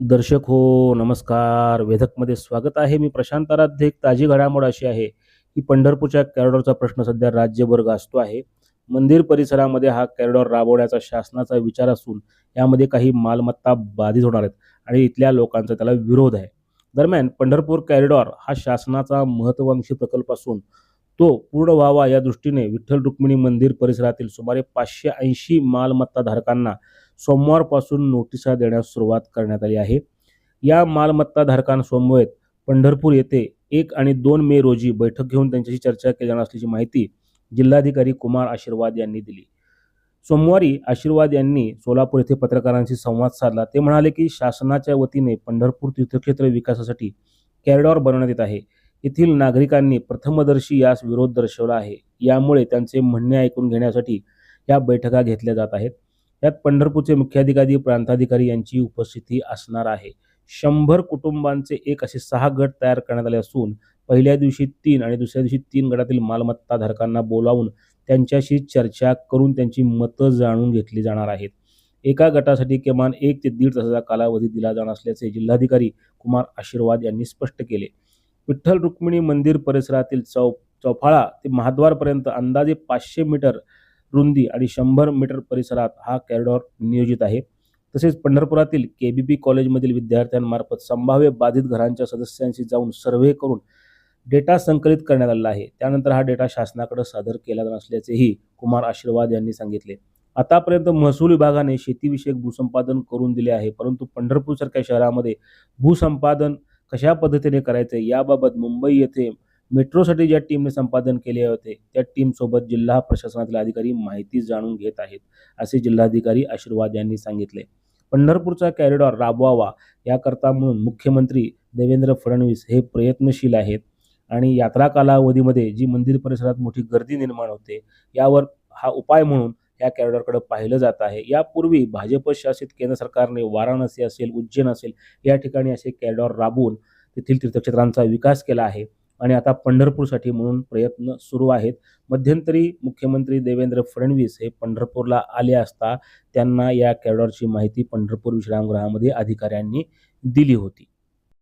दर्शक हो नमस्कार. वेधकमध्ये स्वागत आहे. मी प्रशांत आराध्य. एक ताजी घडामोड अशी आहे की पंढरपूरच्या कॅरिडॉरचा प्रश्न सध्या राज्यभर गाजतो आहे. मंदिर परिसरामध्ये हा कॅरिडॉर राबवण्याचा शासनाचा विचार असून यामध्ये काही मालमत्ता बाधित होणार आहेत आणि इथल्या लोकांचा त्याला विरोध आहे. दरम्यान पंढरपूर कॅरिडॉर हा शासनाचा महत्त्वाकांक्षी प्रकल्प असून तो पूर्ण व्हावा या दृष्टीने विठ्ठल रुक्मिणी मंदिर परिसरातील सुमारे पाचशे ऐंशी मालमत्ता धारकांना सोमवारपासून नोटिसा देण्यास सुरुवात करण्यात आली आहे. या मालमत्ताधारकांसमवेत पंढरपूर येथे एक आणि दोन मे रोजी बैठक घेऊन त्यांच्याशी चर्चा केली जाणार असल्याची माहिती जिल्हाधिकारी कुमार आशीर्वाद यांनी दिली. सोमवारी आशीर्वाद यांनी सोलापूर येथे पत्रकारांशी संवाद साधला. ते म्हणाले की शासनाच्या वतीने पंढरपूर तीर्थक्षेत्र विकासासाठी कॅरिडॉर बनवण्यात येत आहे. येथील नागरिकांनी प्रथमदर्शी यास विरोध दर्शवला आहे. यामुळे त्यांचे म्हणणे ऐकून घेण्यासाठी या बैठका घेतल्या जात आहेत. यात पंढरपूरचे मुख्याधिकारी प्रांताधिकारी यांची उपस्थिती असणार आहे. शंभर कुटुंबांचे एक असे सहा गट तयार करण्यात आले असून पहिल्या दिवशी तीन आणि दुसऱ्या दिवशी तीन गटातील मालमत्ता धारकांना बोलावून त्यांच्याशी चर्चा करून त्यांची मतं जाणून घेतली जाणार आहेत. एका गटासाठी किमान एक ते दीड तासाचा कालावधी दिला जाणार असल्याचे जिल्हाधिकारी कुमार आशीर्वाद यांनी स्पष्ट केले. विठ्ठल रुक्मिणी मंदिर परिसरातील चौ चौफाळा ते महाद्वारपर्यंत अंदाजे पाचशे मीटर रुंदी आणि शंभर मीटर परिसरात हा कॉरिडॉर नियोजित आहे. तसेच पंढरपुरातील के बी पी कॉलेजमधील विद्यार्थ्यांमार्फत संभाव्य बाधित घरांच्या सदस्यांशी जाऊन सर्व्हे करून डेटा संकलित करण्यात आलेला आहे. त्यानंतर हा डेटा शासनाकडे सादर केला जाणार असल्याचेही कुमार आशीर्वाद यांनी सांगितले. आतापर्यंत महसूल विभागाने शेतीविषयक भूसंपादन करून दिले आहे परंतु पंढरपूरसारख्या शहरामध्ये भूसंपादन कशा पद्धतीने करायचे याबाबत मुंबई येथे मेट्रोसाठी ज्या टीमने संपादन केले होते त्या टीमसोबत जिल्हा प्रशासनातील अधिकारी माहिती जाणून घेत आहेत असे जिल्हाधिकारी आशीर्वाद यांनी सांगितले. पंढरपूरचा कॅरिडॉर राबवावा याकरता म्हणून मुख्यमंत्री देवेंद्र फडणवीस हे प्रयत्नशील आहेत आणि यात्रा कालावधीमध्ये जी मंदिर परिसरात मोठी गर्दी निर्माण होते यावर हा उपाय म्हणून या कॅरिडॉरकडे पाहिलं जात आहे. यापूर्वी भाजप शासित केंद्र सरकारने वाराणसी असेल उज्जैन असेल या ठिकाणी असे कॅरिडॉर राबवून तेथील तीर्थक्षेत्रांचा विकास केला आहे. आणि आता पंढरपूरसाठी म्हणून प्रयत्न सुरू आहेत. मध्यंतरी मुख्यमंत्री देवेंद्र फडणवीस हे पंढरपूरला आले असता त्यांना या कॅरिडॉरची माहिती पंढरपूर विश्रामगृहामध्ये अधिकाऱ्यांनी दिली होती.